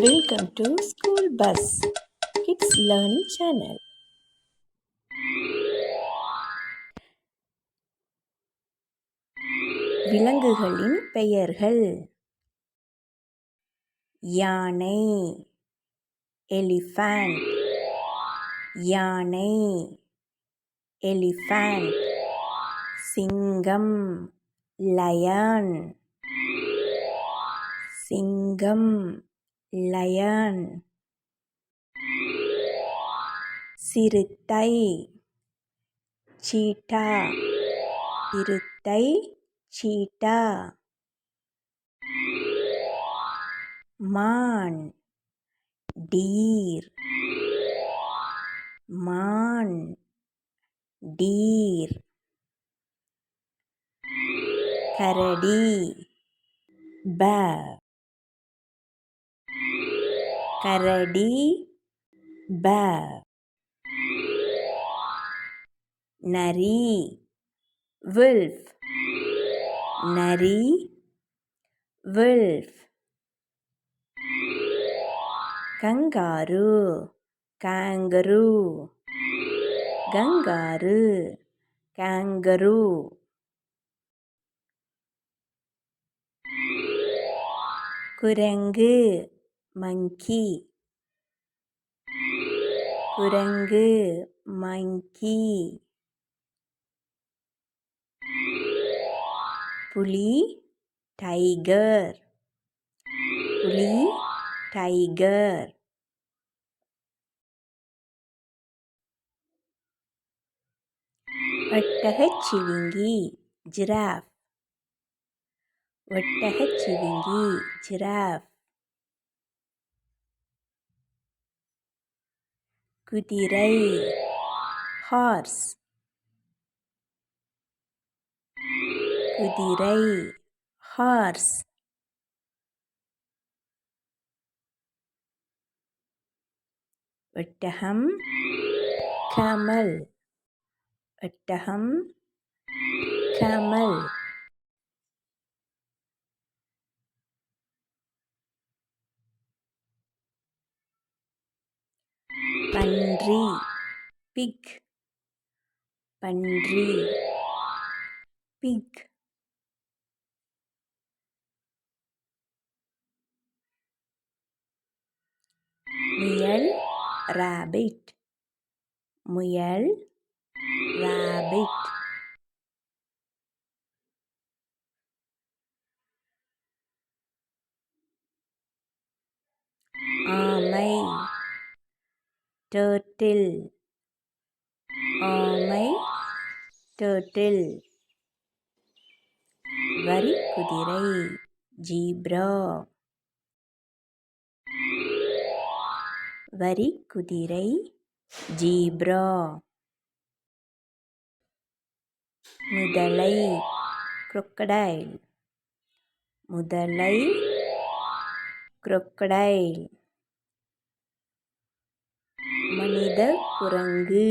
Welcome to school bus kids learning channel விலங்குகளின் பெயர்கள். யானை எலிஃபண்ட். யானை எலிஃபண்ட். சிங்கம் லயன். சிங்கம் லயன் சிறுத்தை சீட்டா. சிறுத்தை சீட்டா. மான் டீர். மான் டீர். கரடி ப. கரடி ப. நரி. வில்ஃப். நரி. வில்ஃப். கங்காரு. kangaroo கங்காரு. kangaroo குரங்கு. மங்கி குரங்கு மங்கி புலி டைகர் புலி டைகர் ஒட்டகச்சிவிங்கி ஜிராஃப் ஒட்டகச்சிவிங்கி ஜிராஃப் குதிரை. ஹார்ஸ். குதிரை. ஹார்ஸ். ஒட்டகம் கமல். ஒட்டகம் கமல். பன்றி. பிக். பன்றி. பிக். முயல் ராபிட். முயல் ராபிட். ஆமை. டேர்டில் ஆமை டேர்டில் வரி குதிரை ஜீப்ரா வரி குதிரை ஜீப்ரா முதலை crocodile முதலை crocodile மனித குரங்கு.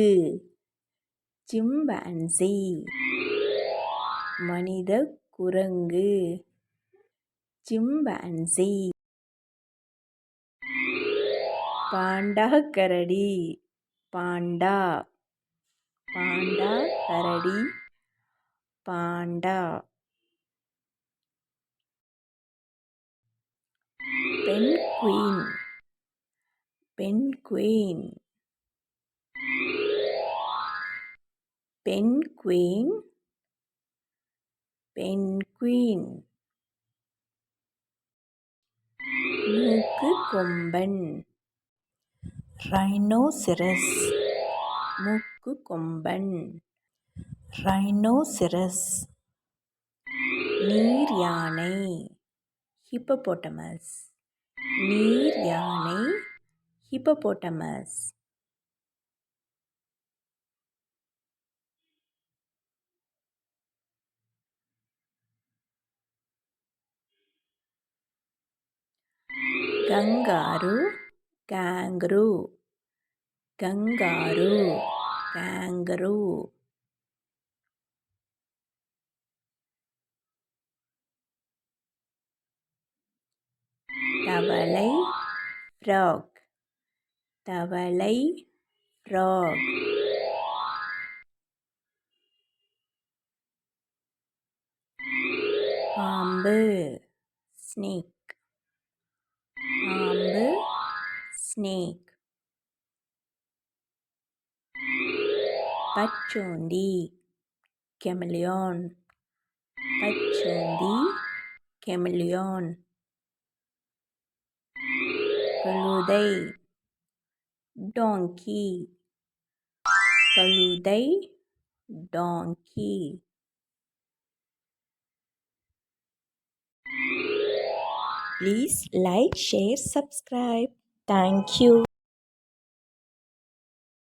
சிம்பான்சி மனித குரங்கு. சிம்பான்சி பாண்டா கரடி. பாண்டா. பாண்டா கரடி. Panda. Penguin penguin penguin penguin மூக்கு கொம்பன் ரைனோசிரஸ் மூக்கு கொம்பன் ரைனோசிரஸ் நீர் யானை ஹிப்போபோட்டமஸ் நீர் யானை ஹிப்போபோட்டமஸ் కంగారు క్యాంగరూ కంగారు క్యాంగరూ தவளை ஃப்ராக் தவளை ஃப்ராக் பாம்பு ஸ்னேக் పాంబు స్నేక్. పచ్చోంది కెమిలియాన్. పచ్చోంది కెమిలియాన్. కలుదై donkey kaludai donkey Please like, share, subscribe. Thank you.